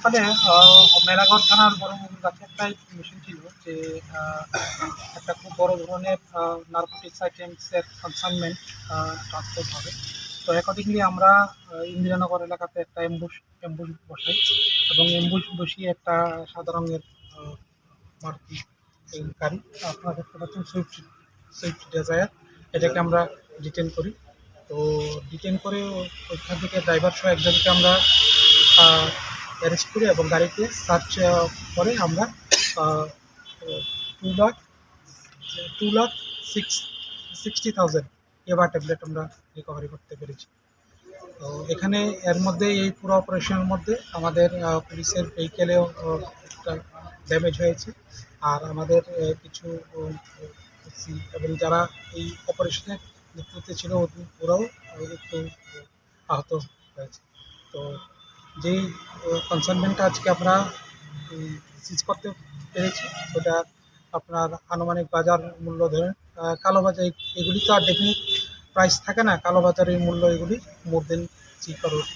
সকালে মেলাঘর থানার বড়বাবুর কাছে একটা ইনফরমেশন ছিল যে একটা খুব বড় ধরনের নার্কোটিক্স আইটেমসের কনসাইনমেন্ট ট্রান্সপোর্ট হবে। তো অ্যাকর্ডিংলি আমরা ইন্দিরানগর এলাকাতে একটা এম্বুশ এম্বুশ বসাই এবং এম্বুশ বসিয়ে একটা সাদা রঙের মারুতি গাড়ি, আপনারা দেখতে পাচ্ছেন সুইফট সুইফট ডিজায়ার এটাকে আমরা ডিটেন করি। তো ডিটেন করে ওইখান থেকে ড্রাইভার সহ একজনকে আমরা অ্যারেস্ট করি এবং গাড়িতে সার্চ করে আমরা two lakh two lakh six sixty thousand এবার ট্যাবলেট আমরা রিকভারি করতে পেরেছি। তো এখানে এর মধ্যে এই পুরো অপারেশনের মধ্যে আমাদের পুলিশের ভেহিকেলেও একটা ড্যামেজ হয়েছে। আর আমাদের কিছু এবং যারা এই অপারেশনের নেতৃত্বে ছিল ওরাও একটু আহত হয়েছে। তো যেই কনসার্নমেন্টটা আজকে আমরা সিজ করতে পেরেছি, ওটা আপনার আনুমানিক বাজার মূল্য ধরেন কালোবাজার এগুলি তো আর ডেফিনিট প্রাইস থাকে না, কালোবাজারের মূল্য এগুলি মোর দেন থ্রি করোড়